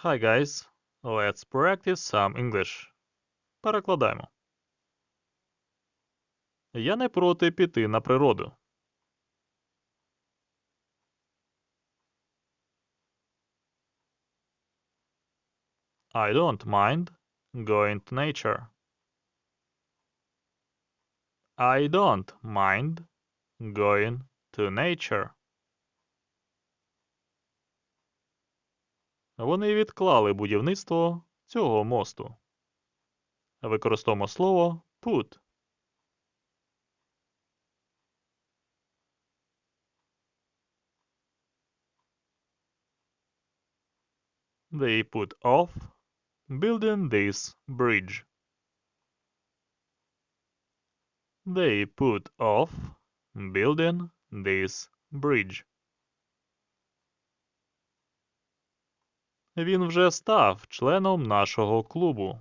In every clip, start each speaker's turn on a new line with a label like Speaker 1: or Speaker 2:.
Speaker 1: Hi guys, let's practice some English. Перекладаємо. Я не проти піти на природу. I don't mind going to nature. I don't mind going to nature. Вони відклали будівництво цього мосту. Використовуємо слово put. They put off building this bridge. They put off building this bridge. Він вже став членом нашого клубу.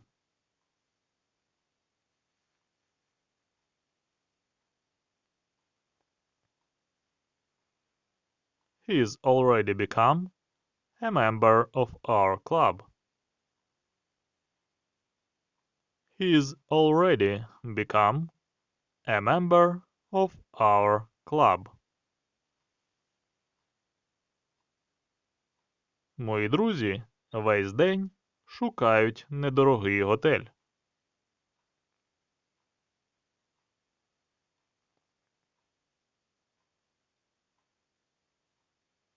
Speaker 1: He's already become a member of our club. He's already become a member of our club. Мої друзі весь день шукають недорогий готель.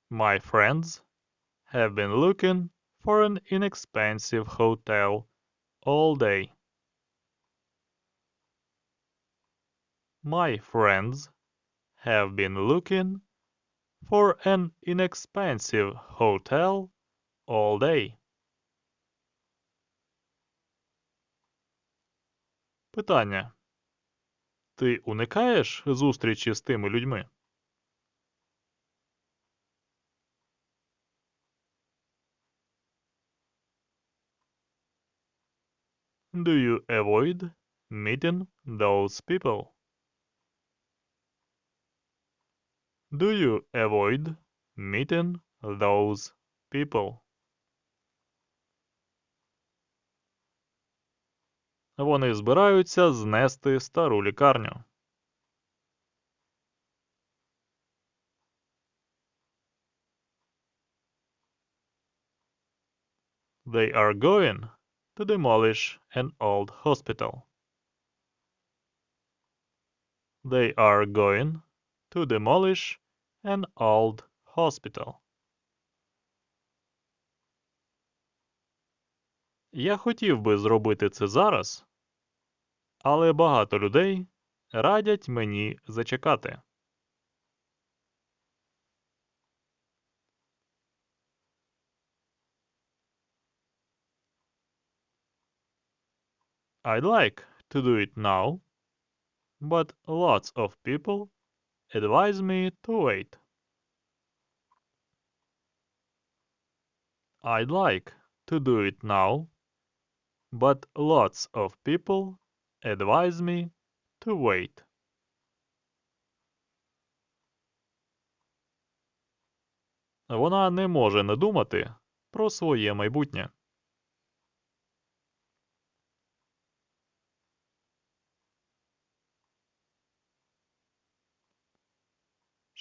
Speaker 1: My friends have been looking for an inexpensive hotel all day. My friends have been looking for an inexpensive hotel all day. Питання. Ти уникаєш зустрічі з тими людьми? Do you avoid meeting those people? Do you avoid meeting those people? Вони збираються знести стару лікарню. They are going to demolish an old hospital. They are going to demolish an old hospital. Я хотів би зробити це зараз, але багато людей радять мені зачекати. I'd like to do it now, but lots of people advise me to wait. I'd like to do it now, but lots of people advise me to wait. Вона не може не думати про своє майбутнє.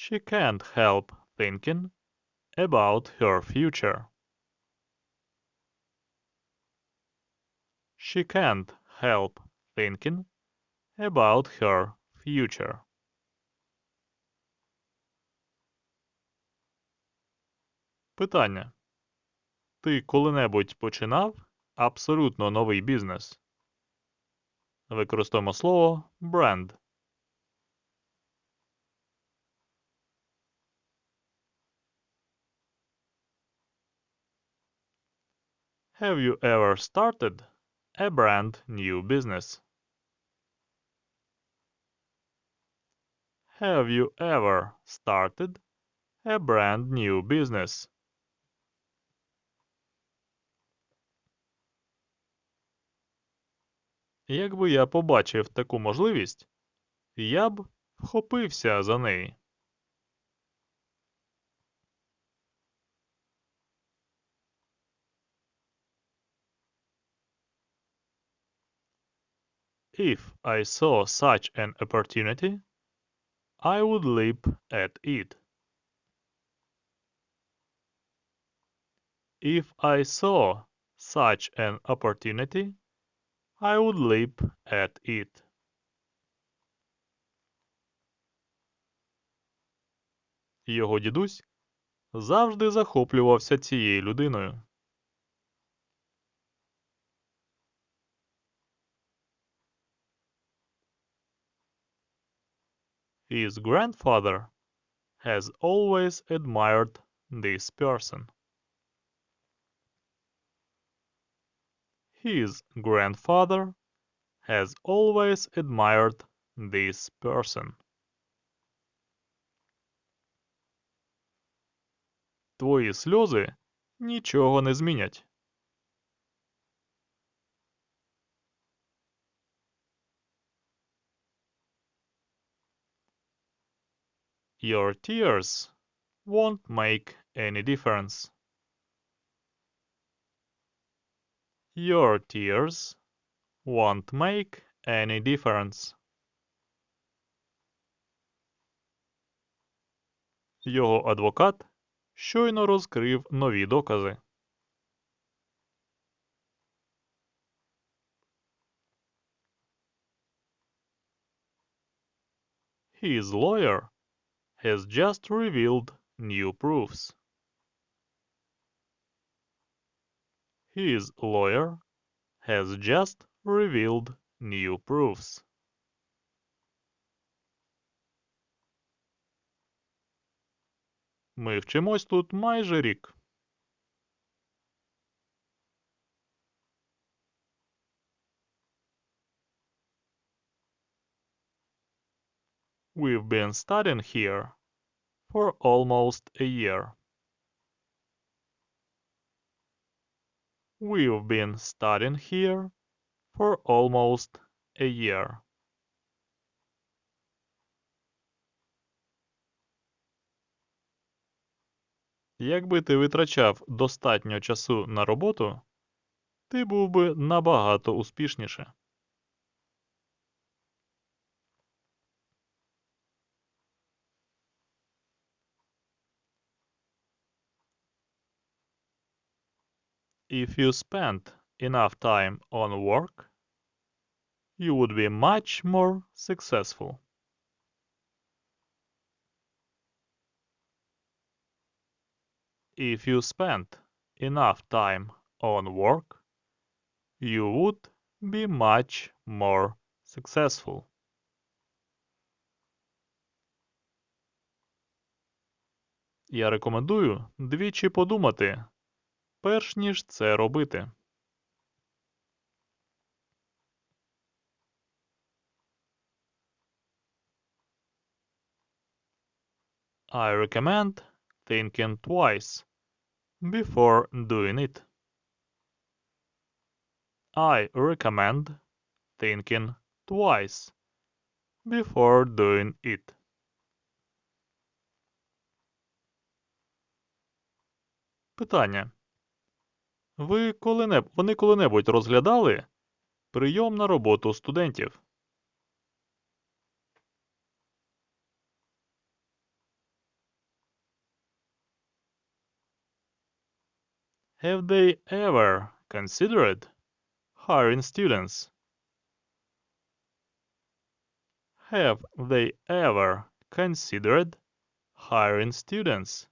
Speaker 1: She can't help thinking about her future. She can't help thinking about her future. Питання. Ти коли-небудь починав абсолютно новий бізнес? Використовуємо слово brand. Have you ever started a brand new business? Have you ever started a brand new business? Якби я побачив таку можливість, я б вхопився за неї. If I saw such an opportunity, I would leap at it. If I saw such an opportunity, I would leap at it. Його дідусь завжди захоплювався цією людиною. His grandfather has always admired this person. His grandfather has always admired this person. Твої сльози нічого не змінять. Your tears won't make any difference. Your tears won't make any difference. Його адвокат щойно розкрив нові докази. His lawyer has just revealed new proofs. His lawyer has just revealed new proofs. Ми вчимось тут майже рік. We've been studying here for almost a year. We've been studying here for almost a year. Якби ти витрачав достатньо часу на роботу, ти був би набагато успішніше. If you spent enough time on work, you would be much more successful. If you spent enough time on work, you would be much more successful. Я рекомендую двічі подумати, перш ніж це робити. I recommend thinking twice before doing it. I recommend thinking twice before doing it. Питання. Ви коли-небудь, вони коли-небудь розглядали прийом на роботу студентів? Have they ever considered hiring students? Have they ever considered hiring students?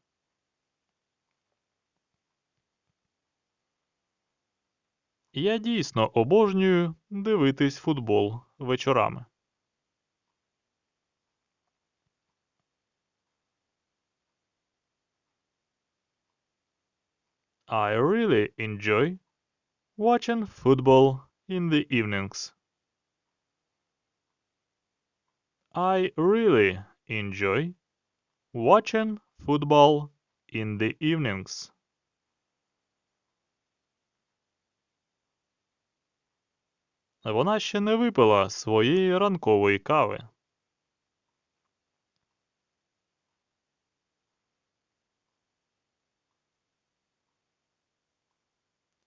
Speaker 1: Я дійсно обожнюю дивитись футбол вечорами. I really enjoy watching football in the evenings. I really enjoy watching football in the evenings. Вона ще не випила своєї ранкової кави.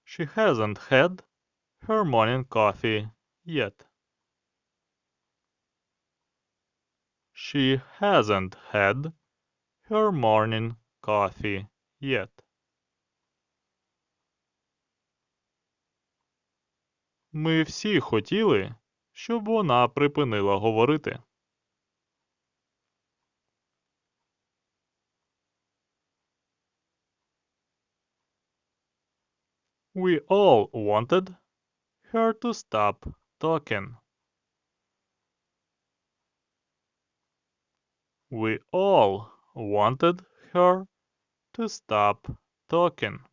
Speaker 1: She hasn't had her morning coffee yet. She hasn't had her morning coffee yet. Ми всі хотіли, щоб вона припинила говорити. We all wanted her to stop talking. We all wanted her to stop talking.